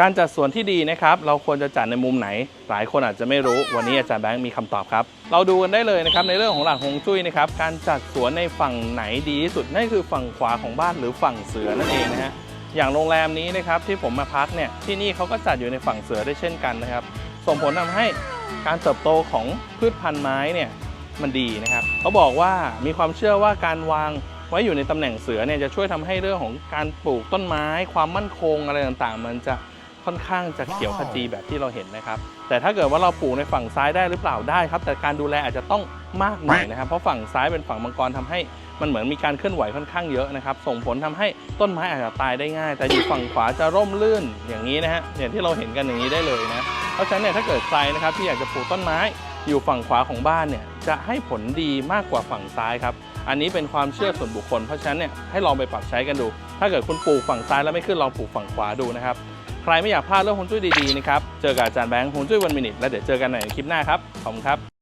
การจัดสวนที่ดีนะครับ เราควรจะจัดในมุมไหน หลายคนอาจจะไม่รู้ วันนี้อาจารย์แบงค์มีคำตอบครับ เราดูกันได้เลยนะครับในเรื่องของหลักฮวงจุ้ยนะครับ การจัดสวนในฝั่งไหนดีที่สุด นั่นคือฝั่งขวาของบ้านหรือฝั่งเสือนั่นเองนะฮะ อย่างโรงแรมนี้นะครับที่ผมมาพักเนี่ย ที่นี่เขาก็จัดอยู่ในฝั่งเสือได้เช่นกันนะครับ ส่งผลทำให้การเติบโตของพืชพันธุ์ไม้เนี่ยมันดีนะครับ เขาบอกว่ามีความเชื่อว่าการวางไว้อยู่ในตำแหน่งเสือเนี่ยจะช่วยทำให้เรื่องของการปลูกต้นไม้ ความมั่นคงอะไรต่างๆ มันจะ ค่อนข้างจะเขียวขจีแบบที่เราเห็นนะครับ แต่ถ้าเกิดว่าเราปลูกในฝั่งซ้ายได้หรือเปล่าได้ครับ แต่การดูแลอาจจะต้องมากหน่อยนะครับ เพราะฝั่งซ้ายเป็นฝั่งมังกรทำให้มันเหมือนมีการเคลื่อนไหวค่อนข้างเยอะนะครับ ส่งผลทำให้ต้นไม้อาจจะตายได้ง่าย แต่อยู่ฝั่งขวาจะร่มรื่นอย่างนี้นะฮะอย่างที่เราเห็นกันอย่างนี้ได้เลยนะเพราะฉะนั้นเนี่ยถ้าเกิดใครนะครับที่อยากจะปลูกต้นไม้อยู่ฝั่งขวาของบ้านเนี่ยจะให้ผลดีมากกว่าฝั่งซ้ายครับอันนี้เป็นความเชื่อส่วนบุคคลเพราะฉะนั้นเนี่ยให้ลองไปปรับใช้กันดู ถ้าเกิดคุณปลูกฝั่งซ้ายแล้วไม่ขึ้นลองปลูกฝั่งขวาดูนะครับ ใครไม่อยากพลาดเรื่องฮวงจุ้ยดีๆนะครับ เจอกับอาจารย์แบงค์ฮวงจุ้ยวันมินิทแล้วเดี๋ยวเจอกันในคลิปหน้าครับ ขอบคุณครับ